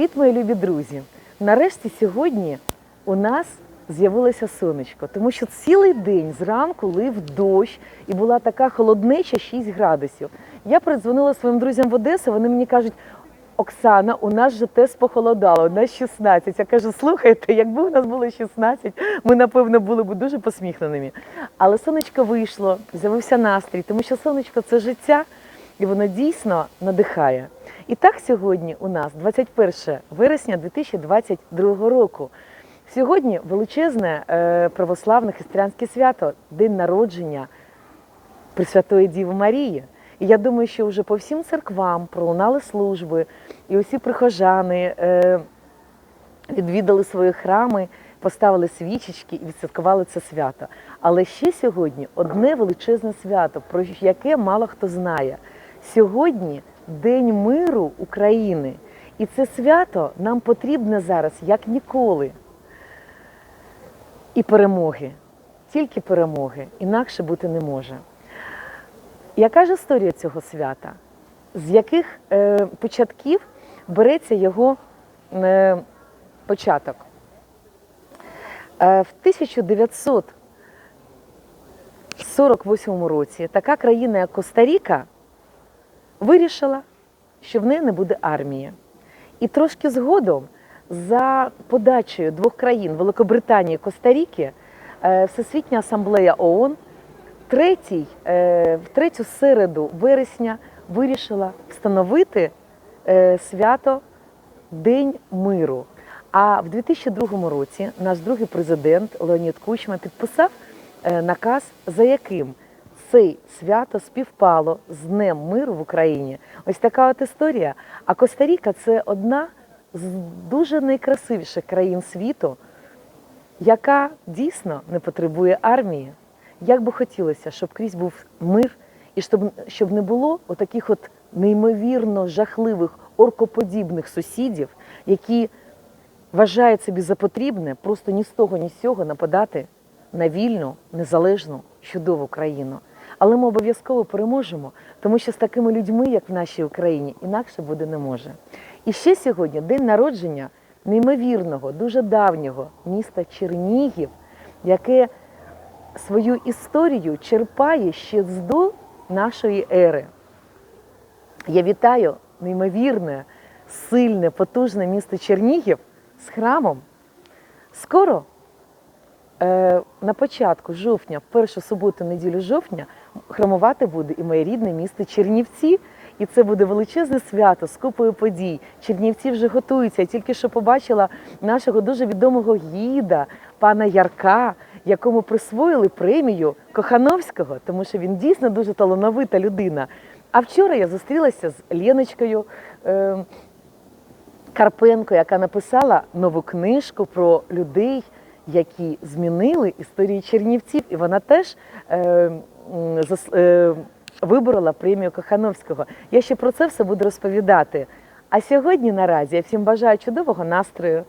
Привіт, мої любі друзі! Нарешті сьогодні у нас з'явилося сонечко, тому що цілий день зранку лив дощ і була така холоднеча 6 градусів. Я передзвонила своїм друзям в Одесу, вони мені кажуть. Оксана, у нас же теж похолодало, у нас 16. Я кажу, слухайте, якби у нас було 16, ми, напевно, були б дуже посміхненими. Але сонечко вийшло, з'явився настрій, тому що сонечко це життя, і воно дійсно надихає. І так сьогодні у нас 21 вересня 2022 року. Сьогодні величезне е, православне християнське свято, день народження Пресвятої Діви Марії. І я думаю, що вже по всім церквам пролунали служби, і усі прихожани е, відвідали свої храми, поставили свічечки і відсвяткували це свято. Але ще сьогодні одне величезне свято, про яке мало хто знає. Сьогодні День миру України. І це свято нам потрібне зараз як ніколи. І перемоги, тільки перемоги, інакше бути не може. Яка ж історія цього свята? З яких е, початків береться його е, початок? Е, в 1948 році така країна, як Коста-Ріка, вирішила, що в неї не буде армії. І трошки згодом, за подачею двох країн Великобританії і Коста-Ріки, е, Всесвітня асамблея ООН третій, е, в третю середу вересня вирішила встановити е, свято День миру. А в 2002 році наш другий президент Леонід Кучма підписав наказ, за яким це свято співпало з Днем миру в Україні. Ось така от історія. А Коста-Ріка – це одна з дуже найкрасивіших країн світу, яка дійсно не потребує армії. Як би хотілося, щоб крізь був мир, і щоб, щоб не було отаких от неймовірно жахливих оркоподібних сусідів, які вважають собі за потрібне просто ні з того, ні з цього нападати на вільну, незалежну, чудову країну. Але ми обов'язково переможемо, тому що з такими людьми, як в нашій Україні, інакше буде не може. І ще сьогодні день народження неймовірного, дуже давнього міста Чернігів, яке свою історію черпає ще з до нашої ери. Я вітаю неймовірне, сильне, потужне місто Чернігів з храмом. Скоро, е, на початку жовтня, першу суботу, неділю жовтня, храмувати буде і моє рідне місто Чернівці. І це буде величезне свято з купою подій. Чернівці вже готуються. Я тільки що побачила нашого дуже відомого гіда, пана Ярка, якому присвоїли премію Кохановського, тому що він дійсно дуже талановита людина. А вчора я зустрілася з Леночкою е, Карпенко, яка написала нову книжку про людей, які змінили історію Чернівців. І вона теж е, виборола премію Кохановського. Я ще про це все буду розповідати. А сьогодні наразі я всім бажаю чудового настрою,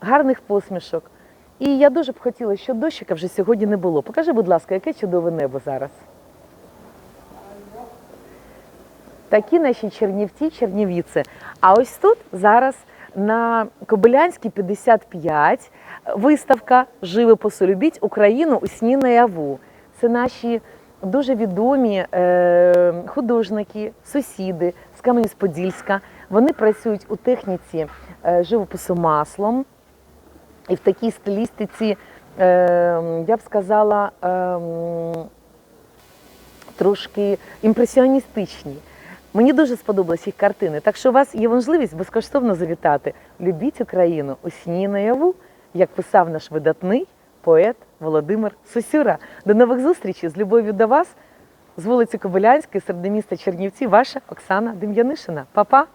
гарних посмішок. І я дуже б хотіла, щоб дощика вже сьогодні не було. Покажи, будь ласка, яке чудове небо зараз. Такі наші чернівці, чернівіці. А ось тут зараз на Кобилянській 55 виставка Живопису любіть Україну у сні наяву. Це наші дуже відомі е, художники, сусіди з Кам'янець-Подільська. Вони працюють у техніці е, живопису маслом. І в такій стилістиці, е, я б сказала, е, трошки імпресіоністичній. Мені дуже сподобались їх картини. Так що у вас є можливість безкоштовно завітати. Любіть Україну у сні наяву, як писав наш видатний поет Володимир Сосюра. До нових зустрічей з любов'ю до вас з вулиці Кобилянської, серед міста Чернівці, ваша Оксана Дем'янишина. Па-па!